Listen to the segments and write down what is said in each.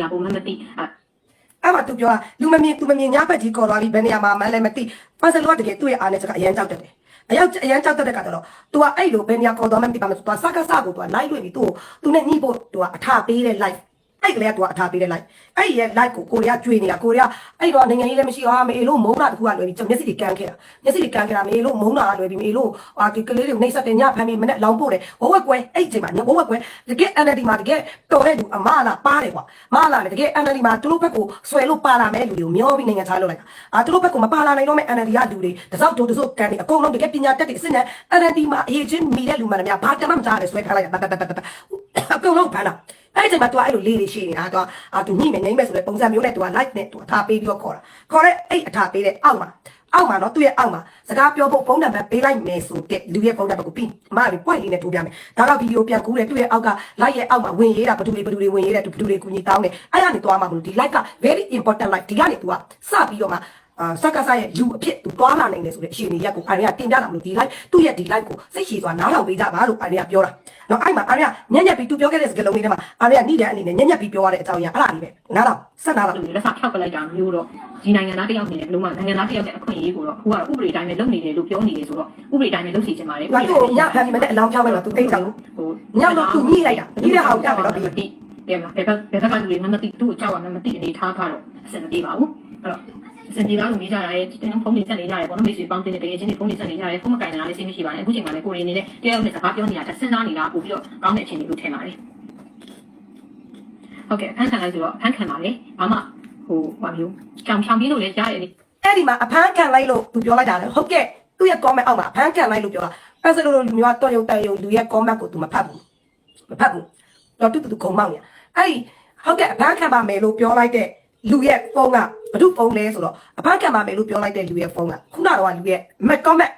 ရပုံမှန်မသိအဲ အဲ့မှာသူပြောတာလူမမြင်သူမမြင်ညဘက်ကြီးခေါ်သွားပြီးဘယ်နေရာမှာမှန်းလည်းမသိပတ်စလို့ကတကယ်သူ့ရဲ့အားနဲ့စကအရန်ကြောက်တတ်တယ်အရောက်အရန်ကြောက်တတ်တဲ့ကတော့ तू ကအဲ့လိုဘယ်နေရာခေါ်သွားမှမသိပါဘူး तू စကားစကို तू လိုက်လွှင့်ပြီး तू သူနဲ့ညှိဖို့ तू ကအထာပေးတဲ့ live အဲ့ကလေးက तू အထာပေးတဲ့ live အဲ့ရဲ့ live ကိုကိုရီးယားကျွေးနေတာကိုရီးယားအဲ့တော့နိုင်ငံရေးလည်းမရှိဟာမေလို့မုန်းတာတခုကလွယ်ပြီးမျက်စိတွေကန်းခဲ့တာမျက်စိတွေကန်းခဲ့တာမေလို့မုန်းတာလွယ်ပြီးမေလို့အာဒီကလေးတွေကိုနှိမ့်ဆက်တယ်ညဖမ်းပြီးမနဲ့လောင်ပို့တယ်ဘဝက်ကွဲအဲ့ချိန်မှာဘဝက်ကွဲတကယ် NLD မှာတကယ်တော်တဲ့လူအမလာပါတယ်ကွာမလာလေတကယ် NLD မှာသူတို့ဘက်ကိုဆွဲလို့ပါလာမဲ့လူတွေကိုမျောပြီးနိုင်ငံခြားလုပ်လိုက်တာအာသူတို့ဘက်ကိုမပါလာနိုင်တော့မဲ့ NLD ကလူတွေတစောက်တို့တစောက်ကန်တွေအကုန်လုံးတကယ်ပညာတတ်တွေအစ်နဲ့ NLD မှာအရေးချင်းမိတဲ့လူမှန်တယ်များဘာတမ်းမှမကြားလဲဆွဲထားလိုက်တာတတ်တတ်တတ်တတ် အကုန်လုံးဖမ်းတာအဲ့ဒီမှာ तू အဲ့လိုလေးလေးရှိနေတာ तू အာ तू ညှိမယ်ငိမ့်မယ်ဆိုတဲ့ပုံစံမျိုးနဲ့ तू က live နဲ့ तू အထားပေးပြီးတော့ခေါ်တာခေါ်တဲ့အဲ့အထားပေးတဲ့အောက်မှာအောက်မှာတော့သူ့ရဲ့အောက်မှာစကားပြောဖို့ဖုန်းနံပါတ်ပေးလိုက်မယ်ဆိုတဲ့လူရဲ့ဖုန်းနံပါတ်ကိုပြီးအမက point လေးနဲ့ထိုးပြမယ်ဒါကဗီဒီယိုပြန်ကူးတယ်သူ့ရဲ့အောက်က live ရဲ့အောက်မှာဝင်ရေးတာဘယ်သူတွေဘယ်သူတွေဝင်ရေးတယ်ဘယ်သူတွေကူညီတောင်းတယ်အဲ့ဒါနေသွားမှာမလို့ဒီ live က very important live ဒီကနေ तू ကစပြီးတော့မှအာစကားစားရဲ့လူအဖြစ်သူသွားလာနိုင်တယ်ဆိုတဲ့အရှင်ကြီးရက်ကိုအာရီကတင်ပြတာမလို့ဒီ live သူ့ရဲ့ဒီ live ကိုစိတ်ရှည်စွာနားထောင်ပေးကြပါလို့အာရီကပြောတာ နော်အဲ့မှာအာရီကညံ့ညက်ပြီးသူပြောခဲ့တဲ့စကားလုံးလေးထဲမှာအာရီကနေ့တန်းအနေနဲ့ညံ့ညက်ပြီးပြောရတဲ့အကြောင်းအရာအဲ့ဒါလေးပဲနားထောင်ဆက်နားထောင်လူလက်စားထောက်ကလိုက်တာမျိုးတော့ဒီနိုင်ငံသားတယောက်နေတယ်ဘယ်လိုမှနိုင်ငံသားတယောက်ရဲ့အခွင့်အရေးကိုတော့ခုကတော့ဥပဒေတိုင်းပဲလုပ်နေတယ်လို့ပြောနေတယ်ဆိုတော့ဥပဒေတိုင်းပဲလုပ်စီချင်ပါတယ်။ဘာလို့ညဖန်ပြီးမတဲ့အလောင်းဖြောင်းလိုက်တော့သူတိတ်ကြောင်ဟိုညောက်တော့သူညှိလိုက်တာ။ညှိတဲ့ဟာကိုပြမယ်တော့ပြီးမသိတယ်မလားဘယ်ဘက်ဘယ်ဘက်ကလူတွေမှမသိသူ့ကိုကြောက်ရမှမသိအနေထားကတော့အဆင်မပြေပါဘူးအဲ့တော့ စင်ဒီလာလူနေကြရဲတင်းဖုန်းတွေဆက်နေကြရဲပေါ့နော်မိတ်ဆွေပေါင်းတင်တဲ့တကယ်ချင်းတွေဖုန်းတွေဆက်နေကြရဲဖုန်းမကင်တာလည်းစိတ်မရှိပါနဲ့အခုချိန်မှာလည်းကိုရီအနေနဲ့တယောက်နဲ့စကားပြောနေတာစဉ်းစားနေတာပို့ပြီးတော့ကောင်းတဲ့အချိန်တွေလို့ထင်ပါတယ်ဟုတ်ကဲ့ဖန်ခံလိုက်ဆိုတော့ဖန်ခံပါလေဘာမှဟိုဘာမျိုးကြောင်ချောင်ပြီးလို့လည်းကြားရတယ်။အဲ့ဒီမှာအဖမ်းခံလိုက်လို့သူပြောလိုက်တာလေ။ဟုတ်ကဲ့သူ့ရဲ့ comment အောက်မှာအဖမ်းခံလိုက်လို့ပြောတာ။အဲ့ဆိုလို့လူမျိုးကတော့ရုံတန်ရုံလူရဲ့ comment ကိုသူမဖတ်ဘူး။မဖတ်ဘူး။တော့တူတူခုံမောင်းနေ။အဲ့ဒီဟုတ်ကဲ့အဖမ်းခံပါမယ်လို့ပြောလိုက်တဲ့ လူရဲ့ဖုန်းကဘ누구ဖုန်းလဲဆိုတော့အဖမ်းခံပါမယ်လို့ပြောလိုက်တဲ့လူရဲ့ဖုန်းကခုနကတော့လူရဲ့ comment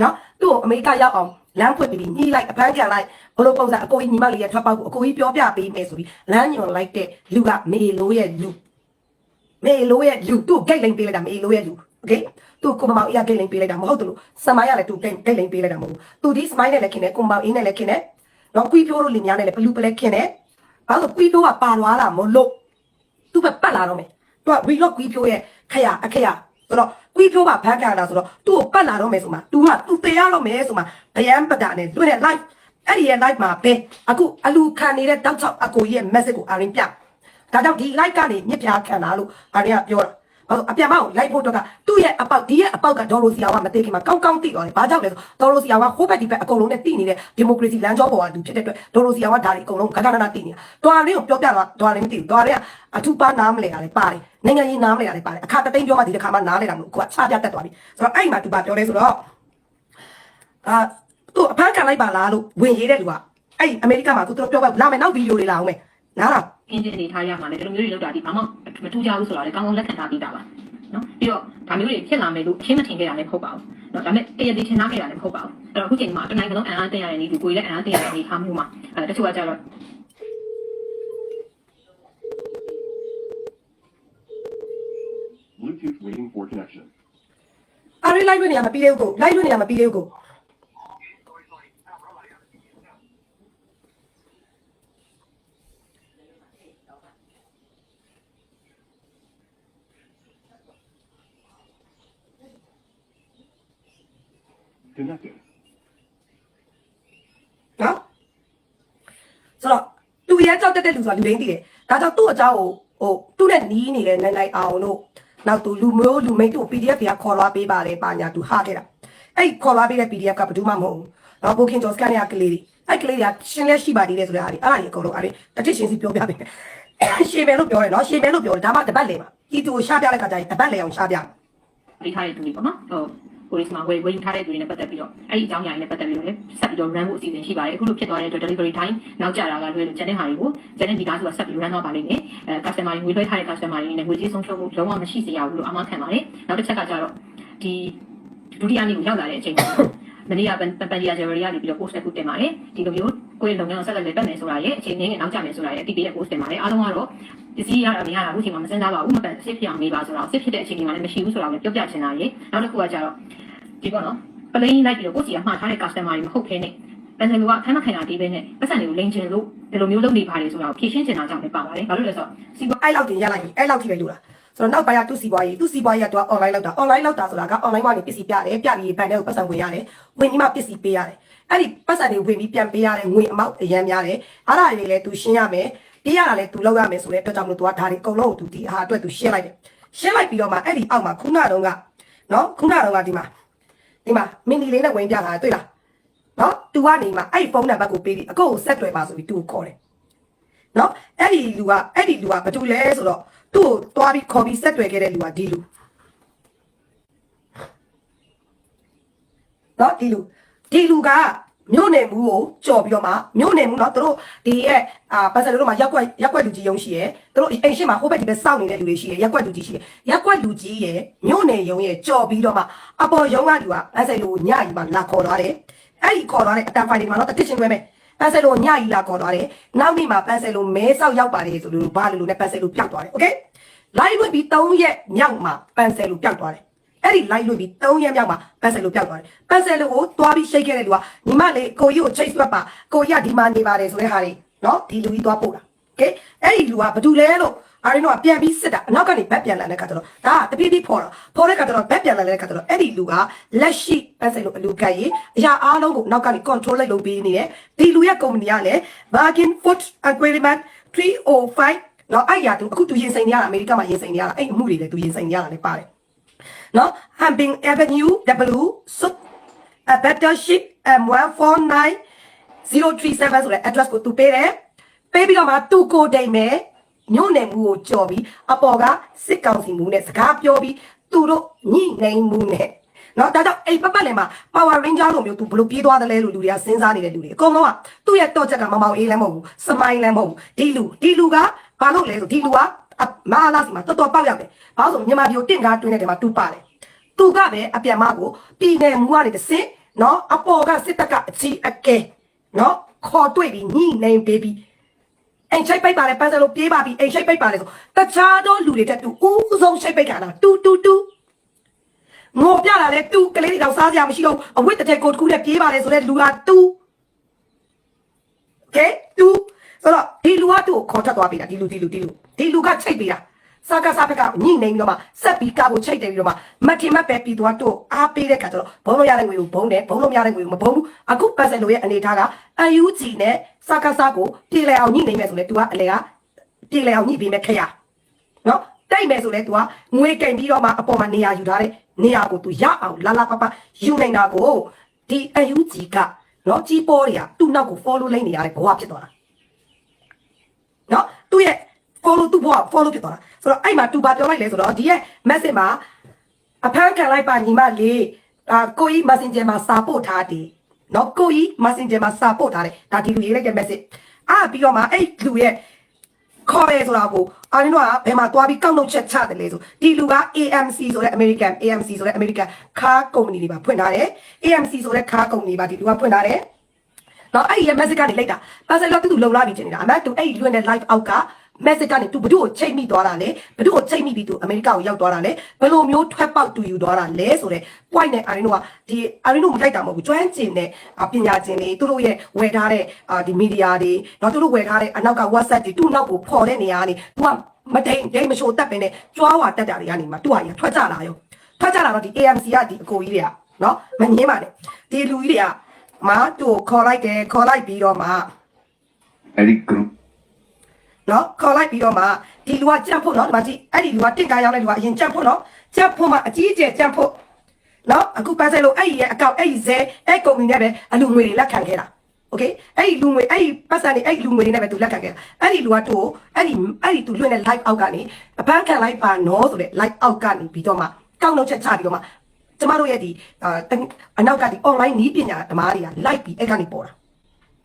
နော်သူ့ကိုအမေရိကရောက်အောင်လမ်းဖွင့်ပြီးညှိလိုက်အဖမ်းခံလိုက်ဘလို့ပုံစံအကိုကြီးညီမလေးရဲ့ထွက်ပေါက်ကိုအကိုကြီးပြောပြပေးမယ်ဆိုပြီးလမ်းညွန်လိုက်တဲ့လူကမေလိုရဲ့လူ မေလိုရဲ့လူသူ့ဂိတ်လိန်ပေးလိုက်တာမေလိုရဲ့လူโอเคသူ့ကိုမမောင်အရာဂိတ်လိန်ပေးလိုက်တာမဟုတ်ဘူးလို့စမိုင်းရလည်းသူ့ဂိတ်ဂိတ်လိန်ပေးလိုက်တာမဟုတ်ဘူးသူဒီစမိုင်းနဲ့လည်းခင်တယ်ကိုမောင်အင်းနဲ့လည်းခင်တယ်တော့ကွီပြိုးတို့လင်များနဲ့လည်းဘလူးပလဲခင်တယ်ဘာလို့ကွီပြိုးကပါသွားတာမလို့ သူ့ပဲပတ်လာတော့မယ်သူကဝီလော့ကွီပြိုးရဲ့ခရအခရဆိုတော့ကွီပြိုးကဘန်းကန်တာဆိုတော့သူ့ကိုပတ်လာတော့မယ်ဆိုမှ तू က तू တရားတော့မယ်ဆိုမှဗျယံပတာနဲ့သူ့ရဲ့ live အဲ့ဒီရဲ့ live မှာပဲအခုအလူခံနေတဲ့တောက်ချောက်အကိုကြီးရဲ့ message ကိုအရင်ပြဒါကြောင့်ဒီ live ကနေမြစ်ပြားခံတာလို့အာရီကပြောတာ ဘာလို့အပြန်မအောင် live ဖို့တော့ကသူ့ရဲ့အပေါက်ဒီရဲ့အပေါက်ကဒေါ်လိုစီယာကမသိခင်မှာကောင်းကောင်းသိသွားတယ်ဘာကြောင့်လဲဆိုဒေါ်လိုစီယာကဟိုဘက်ဒီဘက်အကုန်လုံးနဲ့တည်နေတဲ့ဒီမိုကရေစီလမ်းကြောပေါ်ကသူဖြစ်တဲ့အတွက်ဒေါ်လိုစီယာကဒါတွေအကုန်လုံးဂဂနနာတည်နေတာတွာလေးကိုပြောပြတော့တွာလေးမသိဘူးတွာလေးကအထူးပါနားမလဲတာလေပါတယ်နိုင်ငံရေးနားမလဲတာလေပါတယ်အခါတသိန်းပြောမှဒီတစ်ခါမှနားလဲတာမလို့ကိုကချပြတတ်သွားပြီဆိုတော့အဲ့မှာသူပါပြောလဲဆိုတော့အာသူအဖမ်းခံလိုက်ပါလားလို့ဝင်ရေးတဲ့လူကအဲ့အမေရိကမှာသူတို့ပြောပါလာမယ်နောက်ဗီဒီယိုတွေလာအောင်မယ်နားလားခင်းတဲ့အနေထားရမှာလည်းဒီလိုမျိုးတွေလောက်တာဒီဘာမှ မထူးကြဘူးဆိုတော့လေကောင်းကောင်းလက်ခံထားပြီးတာပါနော်ပြီးတော့ဒါမျိုးတွေဖြစ်လာမယ်လို့အချင်းမထင်ခဲ့တာလည်းမဟုတ်ပါဘူးနော်ဒါပေမဲ့တရတည်ထင်ထားခဲ့တာလည်းမဟုတ်ပါဘူးအဲ့တော့အခုချိန်မှာတနိုင်ငံလုံးအန်အားတင်ရတဲ့နေသူကိုယ်လည်းအန်အားတင်ရတဲ့အနေထားမျိုးမှာအဲတချို့ကကြတော့ Bluetooth waiting for connection. အားရလိုက်လို့နေရမပြီးသေးဘူးကိုလိုက်လို့နေရမပြီးသေးဘူးကို Connected. နော်ဆိုတော့သူရဲကြောက် တက်တဲ့လူဆိုတာလူရင်းတည်တယ်ဒါကြောင့်သူ့အကြောင်းကိုဟိုသူ့နဲ့နီးနေတဲ့နိုင်နိုင်အောင်လို့နောက်သူလူမျိုးလူမိတ်တို့ PDF တွေကခေါ်လာပေးပါတယ်ပါညာသူဟာခဲ့တာအဲ့ခေါ်လာပေးတဲ့ PDF ကဘယ်သူမှမဟုတ်ဘူးနော်ဘိုကင်ဂျော့စကန်ရကလေးတွေအဲ့ကလေးတွေကရှင်းလဲရှိပါသေးတယ်ဆိုတဲ့အားတွေအဲ့ဒါတွေအကုန်လုံးအားတွေတတိရှင်စီပြောပြပေးရှင်းမယ်လို့ပြောတယ်နော်ရှင်းမယ်လို့ပြောတယ်ဒါမှတပတ်လေပါဒီသူကိုရှားပြလိုက်ခါကျရင်တပတ်လေအောင်ရှားပြပေးထားတဲ့သူတွေပေါ့နော်ဟို ကိုရီစမှာဝယ်ဝယ်ယူထားတဲ့သူတွေနဲ့ပတ်သက်ပြီးတော့အဲ့ဒီအကြောင်းအရာတွေနဲ့ပတ်သက်ပြီးတော့လည်းဆက်ပြီးတော့ run ဖို့အစီအစဉ်ရှိပါတယ်အခုလိုဖြစ်သွားတဲ့အတွက် delivery time နောက်ကျတာကလွယ်လို့ကျန်တဲ့ဟာတွေကိုကျန်တဲ့ဒီကားဆိုတာဆက်ပြီး run တော့ပါလိမ့်မယ်အဲ customer တွေငွေလွှဲထားတဲ့ customer တွေနဲ့ငွေကြေးဆုံးရှုံးမှုလုံးဝမရှိစေရဘူးလို့အမှန်ခံပါတယ်နောက်တစ်ချက်ကကြတော့ဒီဒုတိယနေ့ကိုရောက်လာတဲ့အချိန်မှာမနေ့ကပန်ပန်ဒီယာဂျယ်ရီကနေပြီးတော့ post တစ်ခုတင်ပါတယ်ဒီလိုမျိုး ကိုယ့်ရဲ့လုပ်ငန်းကိုဆက်လက်လည်ပတ်မယ်ဆိုတာရဲ့အချိန်ငင်းငယ်နောက်ကျမယ်ဆိုတာရဲ့အတိအကျ post တင်ပါတယ်အားလုံးကတော့ပစ္စည်းရတာမရတာအခုချိန်မှာမစင်စားပါဘူးမပန်စစ်ဖြစ်အောင်နေပါဆိုတော့စစ်ဖြစ်တဲ့အချိန်ဒီမှာလည်းမရှိဘူးဆိုတော့လည်းပြောပြချင်တာရေနောက်တစ်ခုကကြတော့ဒီပေါ့နော်ပလိန်လိုက်ပြီးတော့ကိုယ့်စီကမှားထားတဲ့ customer တွေမဟုတ်ခဲနဲ့ပန်ဆယ်လူကထိုင်းမခိုင်တာဒီပဲနဲ့ပတ်စံတွေကိုလိန်ချင်လို့ဒီလိုမျိုးလုပ်နေပါတယ်ဆိုတော့ဖြည့်ရှင်းချင်တာကြောင့်လည်းပါပါတယ်ဘာလို့လဲဆိုတော့စီပွားအဲ့လောက်တင်ရလိုက်ပြီအဲ့လောက်ထိပဲလို့လားဆိုတော့နောက်ပိုင်းကသူ့စီပွားရေးသူ့စီပွားရေးကတော့ online လောက်တာ online လောက်တာဆိုတာက online ကနေပစ္စည်းပြတယ်ပြပြီးဘဏ်ထဲကိုပတ်စံဝင်ရတယ်ဝင်ပြီးမှပစ္စည်းပေးရတယ် အဲ့ဒီပတ်စံတွေဝင်ပြီးပြန်ပေးရတယ်ငွေအမောက်အရန်များတယ်အားရတွေလည်းသူရှင်းရမယ်ပေးရတာလည်းသူလောက်ရမယ်ဆိုတဲ့အတွက်ကြောင့်မလို့သူကဒါတွေအကုန်လုံးကိုသူဒီအားအတွက်သူရှင်းလိုက်တယ်ရှင်းလိုက်ပြီးတော့မှအဲ့ဒီအောက်မှာခုနတုန်းကနော်ခုနတုန်းကဒီမှာဒီမှာမင်းဒီလေးနဲ့ဝင်ပြတာတွေ့လားနော်သူကနေမှအဲ့ဒီဖုန်းနံပါတ်ကိုပေးပြီးအကိုကိုဆက်တွေ့ပါဆိုပြီးသူ့ကိုခေါ်တယ်နော်အဲ့ဒီလူကအဲ့ဒီလူကဘာတူလဲဆိုတော့သူ့ကိုတွားပြီးခေါ်ပြီးဆက်တွေ့ခဲ့တဲ့လူကဒီလူနော်ဒီလူ ဒီလူကမြို့နယ်မှုကိုကြော်ပြီးတော့မှမြို့နယ်မှုเนาะသူတို့ဒီရဲ့အာပတ်စံတို့မှာရက်ွက်ရက်ွက်လူကြီးရုံးရှိရယ်သူတို့အိမ်ရှိမှာဟိုဘက်ဒီဘက်စောင့်နေတဲ့လူတွေရှိရယ်ရက်ွက်လူကြီးရှိရယ်ရက်ွက်လူကြီးရယ်မြို့နယ်ရုံးရယ်ကြော်ပြီးတော့မှအပေါ်ရုံးကလူကပတ်စံလူကိုညကြီးမှလာခေါ်သွားတယ်အဲ့ဒီခေါ်သွားတဲ့အတန်ဖိုင်တွေမှာတော့တစ်ချင်းတွဲမယ် ပန်ဆယ်လိုညကြီးလာခေါ်သွားတယ်။နောက်နေ့မှာပန်ဆယ်လိုမဲဆောက်ရောက်ပါတယ်ဆိုလို့ဘာလို့လို့နဲ့ပန်ဆယ်လိုပျောက်သွားတယ်။ Okay ။ live လွှင့်ပြီး3ရက်မြောက်မှာပန်ဆယ်လိုပျောက်သွားတယ်။ အဲ့ဒီ live လွှင့်ပြီး3ရက်မြောက်မှာပန်ဆယ်လိုပျောက်သွားတယ်။ပန်ဆယ်လိုကိုတွားပြီးရှိတ်ခဲ့တဲ့လူကညီမလေးကိုကြီးကိုချိတ်ဆွတ်ပါကိုကြီးကဒီမှာနေပါတယ်ဆိုတဲ့ဟာတွေနော်ဒီလူကြီးတွားပို့တာ။ Okay ။အဲ့ဒီလူကဘာတူလဲလို့အားရင်းတော့ပြန်ပြီးစစ်တာအနောက်ကနေဘက်ပြန်လာတဲ့ခါကျတော့ဒါကတပြေးပြေးဖော်တာဖော်တဲ့ခါကျတော့ဘက်ပြန်လာတဲ့ခါကျတော့အဲ့ဒီလူကလက်ရှိပန်းစိတ်လို့အလူကတ်ရေးအရာအားလုံးကိုနောက်ကနေ control လိုက်လုပ်ပေးနေတယ်ဒီလူရဲ့ company ကလည်း bargain foot agreement 305နော်အဲ့ရသူအခုသူရင်ဆိုင်နေရတာအမေရိကမှာရင်ဆိုင်နေရတာအဲ့အမှုတွေလည်းသူရင်ဆိုင်နေရတာလည်းပါတယ် နော် Hamping Avenue W Sub a better ship M149 037ဆိုတဲ့ address ကိုသူပေးတယ်ပေးပြီးတော့မှသူ့ကိုတိတ်မယ်ညို့နယ်မှုကိုကြော်ပြီးအပေါ်ကစစ်ကောင်စီမှုနဲ့စကားပြောပြီးသူတို့ညှိနှိုင်းမှုနဲ့နော်ဒါကြောင့်အိမ်ပတ်ပတ်လည်မှာ Power Ranger လိုမျိုးသူဘလို့ပြေးသွားတယ်လဲလို့လူတွေကစဉ်းစားနေတဲ့လူတွေအကုန်လုံးကသူ့ရဲ့တော့ချက်ကမမောင်အေးလည်းမဟုတ်ဘူးစမိုင်းလည်းမဟုတ်ဘူးဒီလူဒီလူကဘာလို့လဲဆိုဒီလူက မာလာစီမှာတော်တော်ပေါက်ရောက်တယ်ဘာလို့ဆိုမြန်မာပြည်ကိုတင့်ကားတွင်းတဲ့နေရာမှာတူပါတယ်သူကပဲအပြန်မကိုပြည်နယ်မူကနေတစ်စင်နော်အပေါ်ကစစ်တပ်ကအကြီးအကဲနော်ခေါ်တွေ့ပြီးညှိနေပေးပြီးအိမ်ချိတ်ပိတ်ပါလေပန်းစလို့ပြေးပါပြီအိမ်ချိတ်ပိတ်ပါလေဆိုတခြားသောလူတွေတက်တူဦးဆုံးချိတ်ပိတ်ခါတာတူတူတူငိုပြတာလေတူကလေးတွေတော့စားကြမရှိတော့အဝတ်တစ်ထည်ကိုတစ်ခုနဲ့ပြေးပါလေဆိုတဲ့လူကတူကဲတူဆိုတော့ဒီလူကတူကိုခေါ်ထပ်သွားပြီလားဒီလူဒီလူဒီလူ ဒီလူကချိတ်ပြီလား စကားစားဘက်ကညှိနေပြီးတော့မှဆက်ပြီးကာကိုချိတ်တယ်ပြီးတော့မှမထင်မှတ်ပဲပြီးတော့တို့အားပေးတဲ့ခါကျတော့ဘုံလို့ရတဲ့ငွေကိုဘုံတယ်ဘုံလို့မရတဲ့ငွေကိုမဘုံဘူးအခုပတ်စံလိုရဲ့အနေထားကအယူဂျီနဲ့စကားစားကိုပြေလည်အောင်ညှိနေမယ်ဆိုလဲ तू ကအလေကပြေလည်အောင်ညှိပေးမယ်ခရနော်တိုက်မယ်ဆိုလဲ तू ကငွေကင်ပြီးတော့မှအပေါ်မှာနေရာယူထားတဲ့နေရာကို तू ရအောင်လာလာပပယူနေတာကိုဒီအယူဂျီကနော်ကြီးပေါ်တွေကသူ့နောက်ကို follow လိုက်နေရတဲ့ဘဝဖြစ်သွားတာ နော်သူ့ရဲ့ follow သူ့ဘဝ follow ဖြစ်သွားတာဆိုတော့အဲ့မှာ तू ဘာပြောလိုက်လဲဆိုတော့ဒီရဲ့ message မှာအဖမ်းခံလိုက်ပါညီမလေးအာကိုကြီး messenger မှာစာပို့ထားတယ်နော်ကိုကြီး messenger မှာစာပို့ထားတယ်ဒါဒီလူရေးလိုက်တဲ့ message အာပြီးတော့မှအဲ့လူရဲ့ခေါ်ရဲဆိုတာကိုအာရင်းတို့ကဘယ်မှာသွားပြီးကောက်နှုတ်ချက်ချတယ်လဲဆိုဒီလူက AMC ဆိုတဲ့ American AMC ဆိုတဲ့ American car company တွေပါဖွင့်ထားတယ် AMC ဆိုတဲ့ car company ပါဒီလူကဖွင့်ထားတယ်နော်အဲ့ဒီရဲ့ message ကနေလိုက်တာပါဆယ်တော့တူတူလုံလာပြီချင်နေတာအမတူအဲ့ဒီလွင့်တဲ့ live အောက်က message ကနေသူဘု து ကိုချိန်မိသွားတာလေဘု து ကိုချိန်မိပြီးသူအမေရိကန်ကိုရောက်သွားတာလေဘယ်လိုမျိုးထွက်ပေါက်တူယူသွားတာလဲဆိုတော့ point နဲ့အာရီနိုကဒီအာရီနိုမလိုက်တာမဟုတ်ဘူးကျွမ်းကျင်တဲ့ပညာရှင်တွေသူတို့ရဲ့ဝယ်ထားတဲ့ဒီ media တွေတော့သူတို့ဝယ်ထားတဲ့အနောက်က WhatsApp တွေသူ့နောက်ကိုပေါ်တဲ့နေရာကနေသူကမတိမ်ဒိမ်မရှိုးတက်ပင်နဲ့ကြွားဝါတက်တာတွေကနေမှသူကရထွက်ကြလာရောထွက်ကြလာတော့ဒီ AMC ကဒီအကိုကြီးတွေကနော်မငင်းပါနဲ့ဒီလူကြီးတွေကမာသူ့ကိုခေါ်လိုက်တယ်ခေါ်လိုက်ပြီးတော့မှအဲ့ဒီ group နော်ခေါ်လိုက်ပြီးတော့မှဒီလူကကြက်ဖို့နော်ဒီမှာကြည့်အဲ့ဒီလူကတင့်ကားရောက်တဲ့လူကအရင်ကြက်ဖို့နော်ကြက်ဖို့မှအကြီးအကျယ်ကြက်ဖို့နော်အခုပန်းဆိုင်လို့အဲ့ဒီရဲ့အကောင့်အဲ့ဒီဇဲအဲ့ကုမ္ပဏီနဲ့ပဲအလူငွေတွေလက်ခံခဲ့တာโอเคအဲ့ဒီလူငွေအဲ့ဒီပတ်စံတွေအဲ့ဒီလူငွေတွေနဲ့ပဲသူလက်ခံခဲ့တာအဲ့ဒီလူကသူ့ကိုအဲ့ဒီအဲ့ဒီသူလွှင့်တဲ့ live အောက်ကနေအပန်းခံလိုက်ပါနော်ဆိုတဲ့ live အောက်ကနေပြီးတော့မှကောက်နှုတ်ချက်ချပြီးတော့မှကျမတို့ရဲ့ဒီအာအနောက်ကဒီ online နီးပညာဓမ္မတွေက live ပြီးအဲ့ကနေပေါ်တာ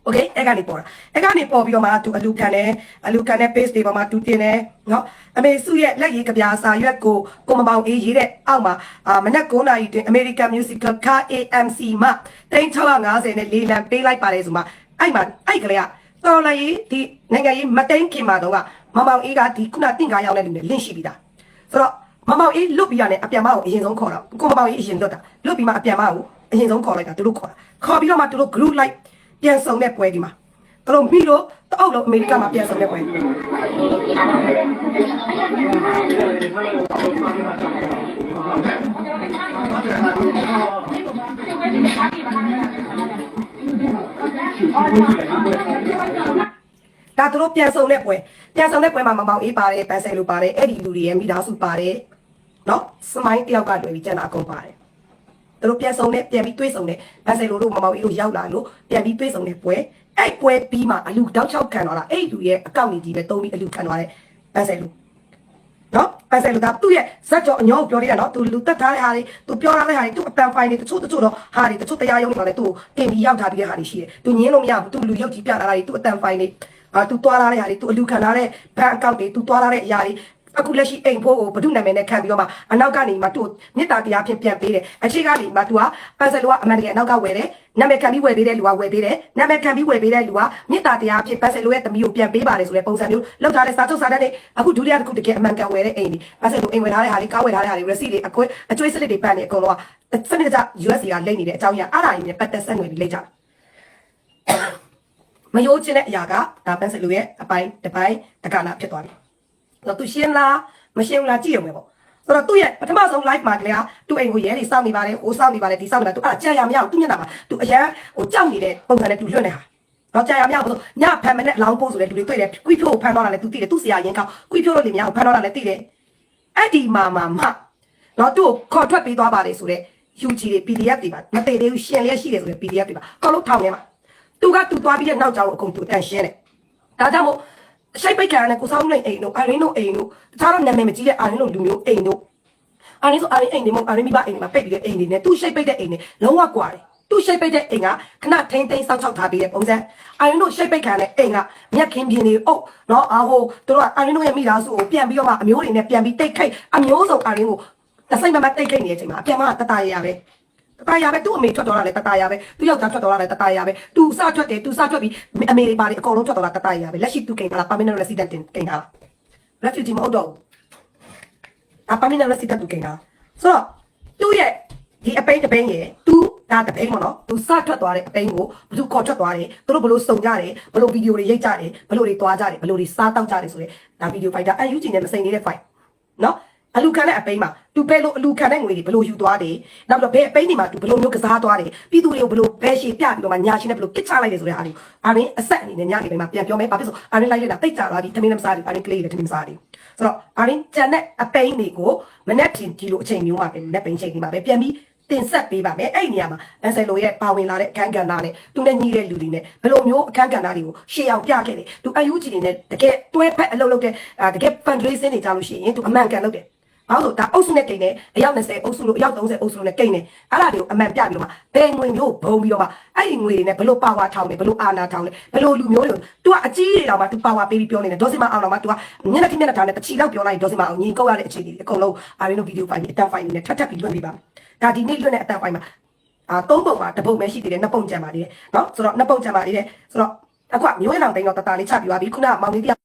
โอเคအဲ့ကနေပေါ်တာအဲ့ကနေပေါ်ပြီးတော့မှသူအလူခံတယ်အလူခံတဲ့ page တွေပေါ်မှာသူတင်တယ်เนาะအမေစုရဲ့လက်ရည်ကပြာစာရွက်ကိုကိုမမောင်အေးရေးတဲ့အောက်မှာအာမနက်9နာရီတွင် American Musical Car AMC မှာ3650နဲ့လေးလံပေးလိုက်ပါတယ်ဆိုမှအဲ့မှာအဲ့ကလေးကတော်လိုက်ရေးဒီနိုင်ငံရေးမတိန်ခင်မှာတော့ကမမောင်အေးကဒီခုနတင့်ကားရောက်တဲ့လူနဲ့လင့်ရှိပြီးသားဆိုတော့မမောင်အေးလွတ်ပြီးရတယ်အပြန်မကိုအရင်ဆုံးခေါ်တော့ကိုမမောင်အေးအရင်လွတ်တာလွတ်ပြီးမှအပြန်မကိုအရင်ဆုံးခေါ်လိုက်တာသူတို့ခေါ်တာခေါ်ပြီးတော့မှသူတို့ group like ပြန်ဆောင်တဲ့ပွဲဒီမှာသူတို့ပြီးလို့တအုပ်လုံးအမေရိကမှာပြန်ဆောင်တဲ့ပွဲဒါသူတို့ပြန်ဆောင်တဲ့ပွဲပြန်ဆောင်တဲ့ပွဲမှာမမောင်အေးပါတယ်ပန်းဆယ်လိုပါတယ်အဲ့ဒီလူတွေရဲ့မိသားစုပါတယ်နော်စမိုင်းတယောက်ကတွေ့ပြီးကျန်တာအကုန်ပါတယ် သူတို့ပြန်ဆောင်တဲ့ပြန်ပြီးတွေးဆောင်တဲ့ပန်းဆယ်လိုတို့မမောင်အေးတို့ရောက်လာလို့ပြန်ပြီးတွေးဆောင်တဲ့ပွဲအဲ့ပွဲပြီးမှအလူတောက်ချောက်ခံသွားတာအဲ့လူရဲ့အကောင့်ကြီးကြီးပဲတုံးပြီးအလူခံသွားတဲ့ပန်းဆယ်လိုနော်ပန်းဆယ်လိုကသူ့ရဲ့ဇက်ကြောအညောကိုပြောနေတာနော်သူလူတက်ထားတဲ့ဟာတွေသူပြောထားတဲ့ဟာတွေသူအပန်ဖိုင်တွေတချို့တချို့တော့ဟာတွေတချို့တရားရုံးတွေမှာလည်းသူ့ကိုတင်ပြီးရောက်ထားပြီးတဲ့ဟာတွေရှိတယ်သူညင်းလို့မရဘူးသူလူရုပ်ကြီးပြလာတာတွေသူအတန်ဖိုင်တွေ အာ तू တွားလာတဲ့ຢာတွေ तू အလူခံလာတဲ့ဘဏ်အကောင့်တွေ तू တွားလာတဲ့အရာတွေ အခုလက်ရှိအိမ်ဖိုးကိုဘဒုနာမည်နဲ့ခံပြီးတော့မှအနောက်ကနေမှ तू မေတ္တာတရားဖြင့်ပြန်ပေးတယ်အခြေကနေမှ तू ကပန်ဆယ်လိုကအမှန်တကယ်အနောက်ကဝယ်တယ်နာမည်ခံပြီးဝယ်ပေးတဲ့လူကဝယ်ပေးတယ်နာမည်ခံပြီးဝယ်ပေးတဲ့လူကမေတ္တာတရားဖြင့်ပန်ဆယ်လိုရဲ့သမီးကိုပြန်ပေးပါတယ်ဆိုတဲ့ပုံစံမျိုးလောက်ထားတဲ့စာချုပ်စာတမ်းတွေအခုဒုတိယတစ်ခုတကယ်အမှန်ကန်ဝယ်တဲ့အိမ်တွေပန်ဆယ်လိုအိမ်ဝယ်ထားတဲ့ဟာတွေကားဝယ်ထားတဲ့ဟာတွေ receipt တွေအကွဲအကျွေးစလစ်တွေပန်နေအကုန်လုံးကစနစ်တကျ USD ကလိမ့်နေတဲ့အကြောင်းအရာအားဒါရင်းနဲ့ပတ်သက်ဆက်နွယ်ပြီးလိမ့်ကြတယ်မယိုးခြင်းတဲ့အရာကဒါပန်းစလူရဲ့အပိုင်းတစ်ပိုင်းတက္ကနာဖြစ်သွားပြီ။ အဲ့တော့သူရှင်းလားမရှင်းဘူးလားကြည့်ရုံပဲပေါ့။ဆိုတော့သူ့ရဲ့ပထမဆုံး live မှာကလေးကသူ့အိမ်ကိုရဲတွေစောင့်နေပါတယ်ဟိုစောင့်နေပါတယ်ဒီစောင့်နေပါတယ်သူအဲ့ဒါကြာရမရဘူးသူမျက်နှာမှာသူအရန်ဟိုကြောက်နေတဲ့ပုံစံနဲ့သူလွတ်နေတာ။တော့ကြာရမရဘူးဆိုညဖန်မနဲ့လောင်းပို့ဆိုတဲ့လူတွေတွေ့တယ်ကွီဖြိုးကိုဖန်တော့တာလည်းသူသိတယ်သူ့ဆရာရင်ကောက်ကွီဖြိုးလို့လေမရဘူးဖန်တော့တာလည်းသိတယ်။အဲ့ဒီမှာမှာမှတော့သူ့ကိုခေါ်ထွက်ပေးသွားပါတယ်ဆိုတဲ့ UG တွေ PDF တွေပါမတည်သေးဘူးရှင်းလျက်ရှိတယ်ဆိုတဲ့ PDF တွေပါကောက်လို့ထောင်ထဲမှာသူကသူသွားပြီးတဲ့နောက်ကြောင်အကုန်သူအတန်ရှင်းတယ်။ဒါကြောင့်မို့ ရှိတ်ပိတ်ခံရတဲ့ကိုဆောင်လိမ့်အိမ်တို့အာရင်းတို့အိမ်တို့တခြားတော့နာမည်မကြီးတဲ့အာရင်းတို့လူမျိုးအိမ်တို့အာရင်းဆိုအာရင်းအိမ်တွေမဟုတ်အာရင်းမိဘအိမ်တွေမှာပိတ်ပြီးတဲ့အိမ်တွေနဲ့သူ့ရှိတ်ပိတ်တဲ့အိမ်တွေလုံးဝကွာတယ်။သူ့ရှိတ်ပိတ်တဲ့အိမ်ကခဏထိမ့်သိမ်းစောင့်ချောက်ထားပြီးတဲ့ပုံစံအာရင်းတို့ရှိတ်ပိတ်ခံတဲ့အိမ်ကမြက်ခင်းပြင်းတွေအုပ်နော်အာဟိုတို့ကအာရင်းတို့ရဲ့မိသားစုကိုပြန်ပြီးတော့မှအမျိုးတွေနဲ့ပြန်ပြီးတိတ်ခိတ်အမျိုးစုံအာရင်းကိုတစ်စိမ့်မမတိတ်ခိတ်နေတဲ့အချိန်မှာအပြန်မှာတတရရပဲ တတရာပဲသူ့အမေထွက်သွားတာလည်းတတရာပဲသူ့ယောက်ျားထွက်သွားတာလည်းတတရာပဲသူစထွက်တယ်သူစထွက်ပြီးအမေတွေပါလေအကုန်လုံးထွက်သွားတာတတရာပဲလက်ရှိသူကိန်းတာလား permanent resident တင်ကိန်းတာလား refugee မဟုတ်တော့ဘူးအ permanent resident သူကိန်းတာဆိုတော့သူ့ရဲ့ဒီအပိန်းတပိန်းရဲ့သူဒါတပိန်းမနော်သူစထွက်သွားတဲ့အပိန်းကိုဘယ်သူခေါ်ထွက်သွားတယ်သူတို့ဘယ်လိုစုံကြတယ်ဘယ်လိုဗီဒီယိုတွေရိုက်ကြတယ်ဘယ်လိုတွေတွားကြတယ်ဘယ်လိုတွေစားတောက်ကြတယ်ဆိုတဲ့ဒါဗီဒီယိုဖိုင်တာ UNG နဲ့မစိမ့်နေတဲ့ file နော်အလူခံတဲ့အပိန်းမှာ သူဘယ်လိုအလူခံတဲ့ငွေတွေဘယ်လိုယူသွားတယ်နောက်တော့ဘယ်အပိန်းတွေမှာသူဘယ်လိုမျိုးကစားသွားတယ်ပြည်သူတွေကိုဘယ်လိုဘဲရှိပြပြီးတော့မှညာရှင်းနဲ့ဘယ်လိုကစ်ချလိုက်တယ်ဆိုတဲ့အားလေးအာရင်းအဆက်အနေနဲ့ညနေပိုင်းမှာပြန်ပြောမယ်ဘာဖြစ်လို့အာရင်းလိုက်လိုက်တာတိတ်ကြသွားပြီတမင်းမစားဘူးအာရင်းကလေးတွေတမင်းမစားဘူးဆိုတော့အာရင်းကြံတဲ့အပိန်းတွေကိုမနေ့တင်ဒီလိုအချိန်မျိုးမှာပဲလက်ပိန်းချိန်ဒီမှာပဲပြန်ပြီးတင်ဆက်ပေးပါမယ်အဲ့ဒီနေရာမှာအန်ဆယ်လိုရဲ့ပါဝင်လာတဲ့အခန်းကဏ္ဍနဲ့သူနဲ့ညီတဲ့လူတွေနဲ့ဘယ်လိုမျိုးအခန်းကဏ္ဍတွေကိုရှေ့အောင်ပြခဲ့တယ်သူအယူကြီးတွေနဲ့တကယ်တွဲဖက်အလုပ်လုပ်တဲ့အာတကယ် fundraising တွေကြလို့ရှိရင်သူအမှန်ကန်လုပ်တယ် ဘာလို့ဒါအုပ်စုနဲ့ကိန်းနေအယောက်20အုပ်စုလို့အယောက်30အုပ်စုလို့နဲ့ကိန်းနေအဲ့ဒါတွေကိုအမှန်ပြပြီးတော့မှဘယ်ငွေမျိုးဘုံပြီးတော့မှအဲ့ဒီငွေတွေနဲ့ဘလို့ပါဝါထောင်းလဲဘလို့အာနာထောင်းလဲဘလို့လူမျိုးတွေ तू ကအကြီးတွေတော့မှ तू ပါဝါပေးပြီးပြောနေတယ်ဒေါ်စင်မအောင်တော့မှ तू ကမျက်နှာခိမျက်နှာထားနဲ့တချီလောက်ပြောလိုက်ဒေါ်စင်မအောင်ညီကောက်ရတဲ့အခြေအနေတွေအကုန်လုံးအာရင်းတို့ဗီဒီယိုဖိုင်တွေအတန်ဖိုင်တွေနဲ့ထပ်ထပ်ပြီးလွှင့်ပေးပါဒါဒီနေ့လွှင့်တဲ့အတန်ဖိုင်မှာအာသုံးပုံမှာတစ်ပုံပဲရှိသေးတယ်နှစ်ပုံကြံပါသေးတယ်เนาะဆိုတော့နှစ်ပုံကြံပါသေးတယ်ဆိုတော့အခုကမျိုးရအောင်တိုင်းတော့တတလေးချပြီးသွားပြီခုနကမောင်လေးတယော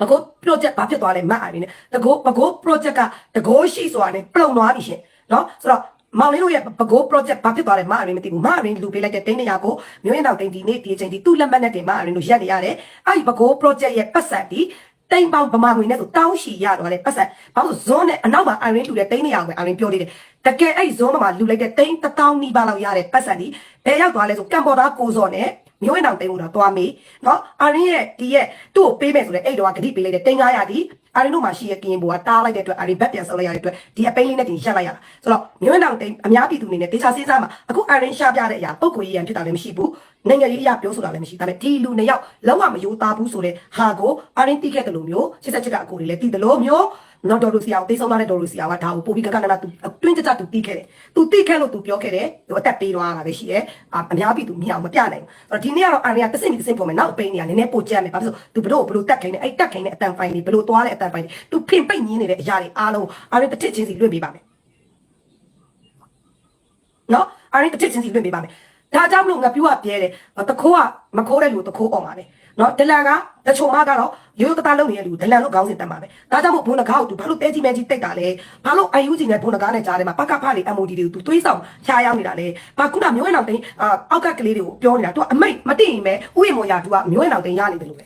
မကို project ဘာဖြစ်သွားလဲမတ်အိုင်လေးနဲ့တကိုးမကို project ကတကိုးရှိဆိုတာနဲ့ပြုံသွားပြီရှင်နော်ဆိုတော့မောင်လေးတို့ရဲ့ပကိုး project ဘာဖြစ်သွားလဲမအရင်မသိဘူးမအရင်လူပေးလိုက်တဲ့တိန်းနေရကိုမျိုးရင်တော့တိန်းဒီနေ့ဒီအချိန်ဒီသူ့လက်မှတ်နဲ့တင်မအရင်တို့ရက်နေရတယ်အဲ့ဒီပကိုး project ရဲ့ပတ်ဆက်ဒီတိန်းပေါင်းဗမာငွေနဲ့ဆိုတောင်းရှိရတော့လေပတ်ဆက်ဘာလို့ဇွန်းနဲ့အနောက်မှာအရင်လူတဲ့တိန်းနေရကိုပဲအရင်ပြောနေတယ်တကယ်အဲ့ဇွန်းမှာလူလိုက်တဲ့တိန်း1000နီးပါးလောက်ရတဲ့ပတ်ဆက်ဒီဘယ်ရောက်သွားလဲဆိုကမ်ဘောဒါကိုစော်နဲ့ မျိုးဝင်တောင်တိမ်ဖို့တော့သွားမေးနော်အာရင်းရဲ့ဒီရဲ့သူ့ကိုပေးမယ်ဆိုတဲ့အဲ့တော့ကတိပေးလိုက်တဲ့တင်ကားရသည်အာရင်းတို့မှာရှိရဲ့ကရင်ဘိုကတားလိုက်တဲ့အတွက်အာရင်းဘက်ပြန်ဆုပ်လိုက်ရတဲ့အတွက်ဒီအပိန်းလေးနဲ့တင်ရက်လိုက်ရတာဆိုတော့မျိုးဝင်တောင်တိမ်အများပြည်သူအနေနဲ့တေချာစဉ်းစားမှာအခုအာရင်းရှာပြတဲ့အရာပုံကိုရေးရန်ဖြစ်တာလည်းမရှိဘူးနိုင်ငံရေးအရာပြောဆိုတာလည်းမရှိဒါပေမဲ့ဒီလူနှစ်ယောက်လုံးဝမယိုးသားဘူးဆိုတဲ့ဟာကိုအာရင်းတိခဲ့တယ်လို့မျိုးချက်ချက်ကအကိုတွေလည်းတိတယ်လို့မျိုး နော်ဒေါ်လူစီအောင်တေးဆုံးလာတဲ့ဒေါ်လူစီအောင်ကဒါကိုပို့ပြီးကကနနာသူတွင်းကြကြသူတီးခဲ့တယ်သူတီးခဲ့လို့သူပြောခဲ့တယ်သူအသက်ပေးသွားတာပဲရှိတယ်အအများပြည်သူမြင်အောင်မပြနိုင်ဘူးအဲ့တော့ဒီနေ့ကတော့အာရင်းကတစ်စင်တစ်စင်ပေါ်မယ်နောက်အပိန်းနေကနည်းနည်းပိုကြမ်းမယ်ဘာဖြစ်လို့သူဘလို့ဘလို့တက်ခိုင်းနေအဲ့တက်ခိုင်းနေအတန်ဖိုင်နေဘလို့သွားတဲ့အတန်ဖိုင်နေသူဖင်ပိတ်ညင်းနေတဲ့အရာတွေအားလုံးအာရင်းတစ်ထစ်ချင်းစီလွှင့်ပေးပါမယ်နော်အာရင်းတစ်ထစ်ချင်းစီလွှင့်ပေးပါမယ်ဒါကြောင့်မလို့ငါပြူကပြဲတယ်တခိုးကမခိုးတဲ့လူတခိုးអော်ပါပဲ နော်ဒလန်ကတချို့မကတော့ရိုးရိုးသားသားလုပ်နေတဲ့လူဒလန်လို့ခေါင်းစဉ်တက်မှာပဲဒါကြောင့်မို့ဘုံနဂါကိုသူဘာလို့တဲကြီးမဲကြီးတိတ်တာလဲဘာလို့အယူကြီးနဲ့ဘုံနဂါနဲ့ကြားထဲမှာပကဖတွေ MOD တွေကိုသူတွေးဆောင်ဖြာရောက်နေတာလဲဘာခုနမျိုးဝင်အောင်တင်းအောက်ကကလေးတွေကိုပြောနေတာသူကအမိတ်မသိရင်ပဲဥယျာဉ်မော်ရာသူကမျိုးဝင်အောင်တင်းရနေတယ်လို့ပဲ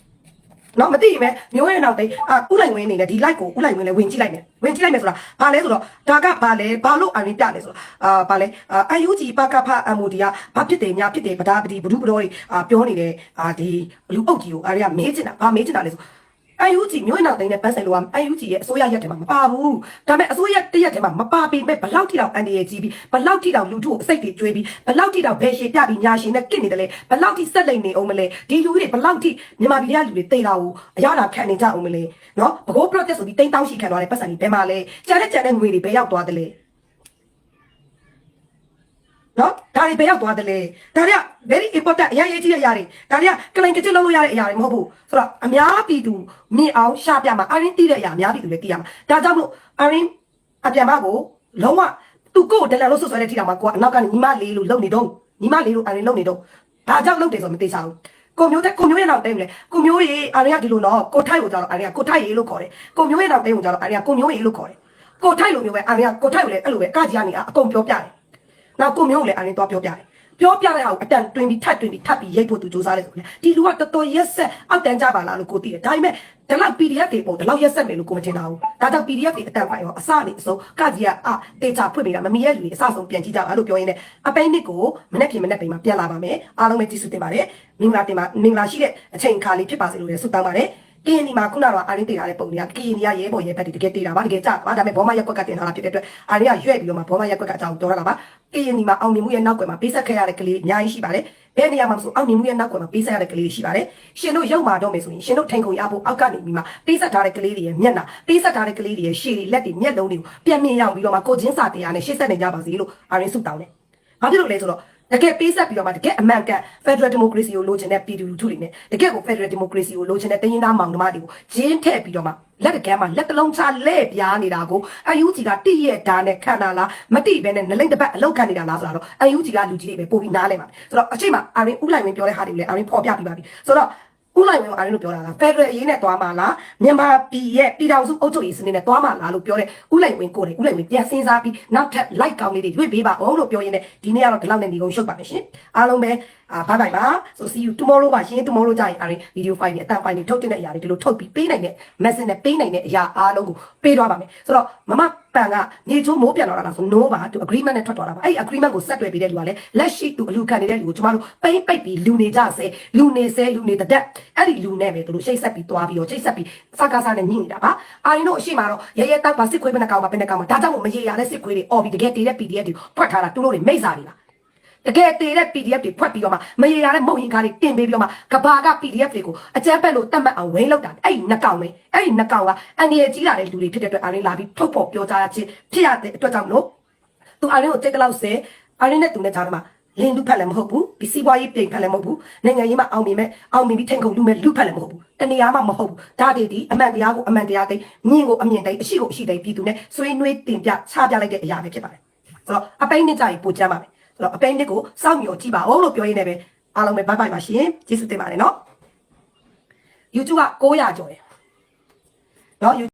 နော်မသိရင်ပဲမျိုးရဲ့နောက်တိတ်အာဥလိုက်ဝင်းနေတယ်ဒီ like ကိုဥလိုက်ဝင်းလဲဝင်ကြည့်လိုက်မယ်ဝင်ကြည့်လိုက်မယ်ဆိုတာဘာလဲဆိုတော့ဒါကဘာလဲဘာလို့အရင်ပြလဲဆိုတော့အာဘာလဲအာအယူဂျီပကဖ MOD ကဘာဖြစ်တယ်ညာဖြစ်တယ်ဗဒါပတိဘဒုဘတော်တွေအာပြောနေတယ်အာဒီလူအုပ်ကြီးကိုအားရမေးချင်တာဘာမေးချင်တာလဲဆို အယူဂျီမျိုးနောက်တိုင်းနဲ့ပန်းဆိုင်လိုကအယူဂျီရဲ့အစိုးရရက်ထဲမှာမပါဘူးဒါပေမဲ့အစိုးရတရက်ထဲမှာမပါပေမဲ့ဘလောက်ထိတောင်အန်ဒီရဲ့ကြီးပြီးဘလောက်ထိတောင်လူထုကိုအစိတ်တွေကျွေးပြီးဘလောက်ထိတောင်ဘယ်ရှည်ပြပြီးညာရှည်နဲ့ကစ်နေတယ်လဲဘလောက်ထိဆက်လိမ့်နေအောင်မလဲဒီလူတွေဘလောက်ထိမြန်မာပြည်ကလူတွေတိတ်တာကိုအရသာခံနေကြအောင်မလဲနော်ဘကိုး project ဆိုပြီးတိန်းတောင်းရှိခံသွားတဲ့ပတ်စံတွေဘယ်မှာလဲကြံတဲ့ကြံတဲ့ငွေတွေဘယ်ရောက်သွားတယ်လဲ နော်ဒါတွေဘယ်ရောက်သွားတယ်လဲဒါတွေက very important အရေးကြီးတဲ့အရာတွေဒါတွေကကလိန်ကကြစ်လုပ်လို့ရတဲ့အရာတွေမဟုတ်ဘူးဆိုတော့အများပြည်သူမြင်အောင်ရှာပြမှာအရင်သိတဲ့အရာအများပြည်သူလည်းသိရမှာဒါကြောင့်မို့အရင်အပြန်မကိုလုံးဝသူကိုယ်ဒလန်လို့ဆွဆွဲတဲ့ထိတောင်မှာကိုကအနောက်ကနေညီမလေးလို့လုံနေတော့ညီမလေးလို့အရင်လုံနေတော့ဘာကြောင့်လုံတယ်ဆိုတော့မသိချဘူးကိုမျိုးတဲ့ကိုမျိုးရဲ့နောက်တိတ်မလဲကိုမျိုးရေအရင်ကဒီလိုနော်ကိုထိုက်ကိုကြတော့အရင်ကကိုထိုက်ရေလို့ခေါ်တယ်ကိုမျိုးရဲ့နောက်တိတ်ကိုကြတော့အရင်ကကိုမျိုးရေလို့ခေါ်တယ်ကိုထိုက်လိုမျိုးပဲအရင်ကကိုထိုက်ကိုလည်းအဲ့လိုပဲကကြီးကနေအကုန်ပြောပြတယ် နောက်ကိုမျိုးကိုလည်းအရင်သွားပြောပြတယ်ပြောပြတဲ့ဟာကိုအတန်တွင်ပြီးထပ်တွင်ပြီးထပ်ပြီးရိတ်ဖို့သူစူးစမ်းတယ်ဆိုရင်ဒီလူကတော်တော်ရက်ဆက်အောက်တန်းကြပါလားလို့ကိုသိတယ်ဒါပေမဲ့ဒီလောက် PDF တွေပုံဒီလောက်ရက်ဆက်မယ်လို့ကိုမထင်တာဘူးဒါကြောင့် PDF တွေအတန်ဖိုင်ရောအစနေအစုံကကြီးကအတေချာဖွင့်ပေးတာမမီရဲ့လူတွေအစဆုံးပြန်ကြည့်ကြပါလို့ပြောရင်းနဲ့အပိန်းနစ်ကိုမနေ့ပြင်မနေ့ပိန်မှာပြန်လာပါမယ်အားလုံးပဲကြည့်စုတင်ပါတယ်မင်္ဂလာတင်ပါမင်္ဂလာရှိတဲ့အချိန်အခါလေးဖြစ်ပါစေလို့လည်းဆုတောင်းပါတယ် ကရင်ဒီမှာခုနကတော့အာရင်းတေထားတဲ့ပုံတွေကကရင်ဒီကရဲပေါ်ရဲဘက်တွေတကယ်တေတာပါတကယ်ကြပါဒါပေမဲ့ဘောမရက်ကွက်ကတင်ထားတာဖြစ်တဲ့အတွက်အာရင်းကရွဲ့ပြီးတော့မှဘောမရက်ကွက်ကအကြောင်းပြောရတာပါကရင်ဒီမှာအောင်မြင်မှုရဲ့နောက်ကွယ်မှာပေးဆက်ခဲ့ရတဲ့ကလေးအများကြီးရှိပါတယ်ဘယ်နေရာမှာမဆိုအောင်မြင်မှုရဲ့နောက်ကွယ်မှာပေးဆက်ရတဲ့ကလေးရှိပါတယ်ရှင်တို့ရုပ်မာတော့မယ်ဆိုရင်ရှင်တို့ထိန်ခုံရဖို့အောက်ကနေပြီးမှပေးဆက်ထားတဲ့ကလေးတွေရဲ့မျက်နှာပေးဆက်ထားတဲ့ကလေးတွေရဲ့ရှည်တွေလက်တွေမျက်လုံးတွေကိုပြန်မြင်ရအောင်ပြီးတော့မှကိုချင်းစာတရားနဲ့ရှေ့ဆက်နေကြပါစေလို့အာရင်းဆုတောင်းတယ်ဘာဖြစ်လို့လဲဆိုတော့ တကယ်ပေးဆက်ပြီးတော့မှတကယ်အမှန်ကန် Federal Democracy ကိုလိုချင်တဲ့ပြည်သူလူထုတွေနဲ့တကယ်ကို Federal Democracy ကိုလိုချင်တဲ့တိုင်းရင်းသားမောင်နှမတွေကိုဂျင်းထည့်ပြီးတော့မှလက်ကကဲမှာလက်တလုံးချလဲ့ပြားနေတာကိုအယူကြီးကတိရဲ့ဓာတ်နဲ့ခံတာလားမတိပဲနဲ့နလိမ့်တစ်ပတ်အလောက်ခံနေတာလားဆိုတော့အယူကြီးကလူကြီးတွေပဲပို့ပြီးနားလဲပါဆိုတော့အချိန်မှာအာရင်းဥလိုက်ဝင်ပြောတဲ့ဟာတွေကိုလည်းအာရင်းဖော်ပြပြပါပြီဆိုတော့ ဥလိုက်ဝင်အာရင်းလို့ပြောတာလား Federal အရေးနဲ့သွားမှာလားမြန်မာပြည်ရဲ့ပြည်ထောင်စုအုပ်ချုပ်ရေးစနစ်နဲ့သွားမှာလားလို့ပြောတဲ့ဥလိုက်ဝင်ကိုယ်တယ်ဥလိုက်ဝင်ပြန်စဉ်းစားပြီးနောက်ထပ် like ကောင်းလေးတွေရွေ့ပေးပါအောင်လို့ပြောရင်းနဲ့ဒီနေ့ကတော့ဒီလောက်နဲ့ဒီကုန်းရှုပ်ပါမယ်ရှင်အားလုံးပဲ အာဘိုင်ဘိုင်ပါ so see you tomorrow ပါရှင် tomorrow ကြရင်အာရင် video file တွေအတန်ဖိုင်တွေထုတ်တဲ့အရာတွေဒီလိုထုတ်ပြီးပေးနိုင်တဲ့ message နဲ့ပေးနိုင်တဲ့အရာအားလုံးကိုပေးသွားပါမယ်ဆိုတော့မမပန်ကနေချိုးမိုးပြန်လာတာဆို no ပါသူ agreement နဲ့ထွက်သွားတာပါအဲ့ agreement ကိုဆက်တွယ်ပေးတဲ့လူကလည်းလက်ရှိသူအလူခံနေတဲ့လူကိုကျမတို့ပိမ့်ပိတ်ပြီးလူနေကြဆဲလူနေဆဲလူနေတဲ့အဲ့ဒီလူနဲ့ပဲသူတို့ရှိတ်ဆက်ပြီးသွားပြီးတော့ရှိတ်ဆက်ပြီးစကားစားနဲ့ညှိနေတာပါအာရင်တို့အရှိမတော့ရဲရဲတောက်ပါစစ်ခွေးဘယ်နှကောင်ပါဘယ်နှကောင်ပါဒါကြောင့်မို့မရေရတဲ့စစ်ခွေးတွေအော်ပြီးတကယ်တည်တဲ့ PDF တွေဖွက်ထားတာသူတို့တွေမိတ်စာတွေပါ တကယ်တည်တဲ့ PDF တွေဖွက်ပြီးတော့မှမရေရတဲ့မုံရင်ကားတွေတင်ပေးပြီးတော့မှကဘာက PDF တွေကိုအကြမ်းဖက်လို့တတ်မှတ်အောင်ဝင်းလောက်တာအဲ့ဒီနှစ်ကောင်ပဲအဲ့ဒီနှစ်ကောင်ကအန်ဒီရဲ့ကြီးလာတဲ့လူတွေဖြစ်တဲ့အတွက်အာရင်းလာပြီးထုတ်ဖို့ပြောကြခြင်းဖြစ်ရတဲ့အတွက်ကြောင့်လို့သူအာရင်းကိုတိတ်ကလောက်ဆဲအာရင်းနဲ့သူနဲ့ကြားထဲမှာလင်းလူဖက်လည်းမဟုတ်ဘူးဒီစီးပွားရေးပြင်ဖက်လည်းမဟုတ်ဘူးနိုင်ငံရေးမှာအောင်မြင်မဲ့အောင်မြင်ပြီးထိန်ကုန်လူမဲ့လူဖက်လည်းမဟုတ်ဘူးတနေရာမှမဟုတ်ဘူးဒါတွေဒီအမှန်တရားကိုအမှန်တရားသိမြင်ကိုအမြင်သိအရှိကိုအရှိသိပြည်သူနဲ့ဆွေးနွေးတင်ပြချပြလိုက်တဲ့အရာပဲဖြစ်ပါတယ်ဆိုတော့အပိန်းနဲ့ကြာရင်ပိုကြမ်းပါမယ်ဆို တော့အပိန်းနှစ်ကိုစောင့်မျှော်ကြည့်ပါဦးလို့ပြောရင်းနဲ့ပဲအားလုံးပဲဘိုင်ဘိုင်ပါရှင်ကျေးဇူးတင်ပါတယ်နော် YouTube က900ကျော်တယ်နော်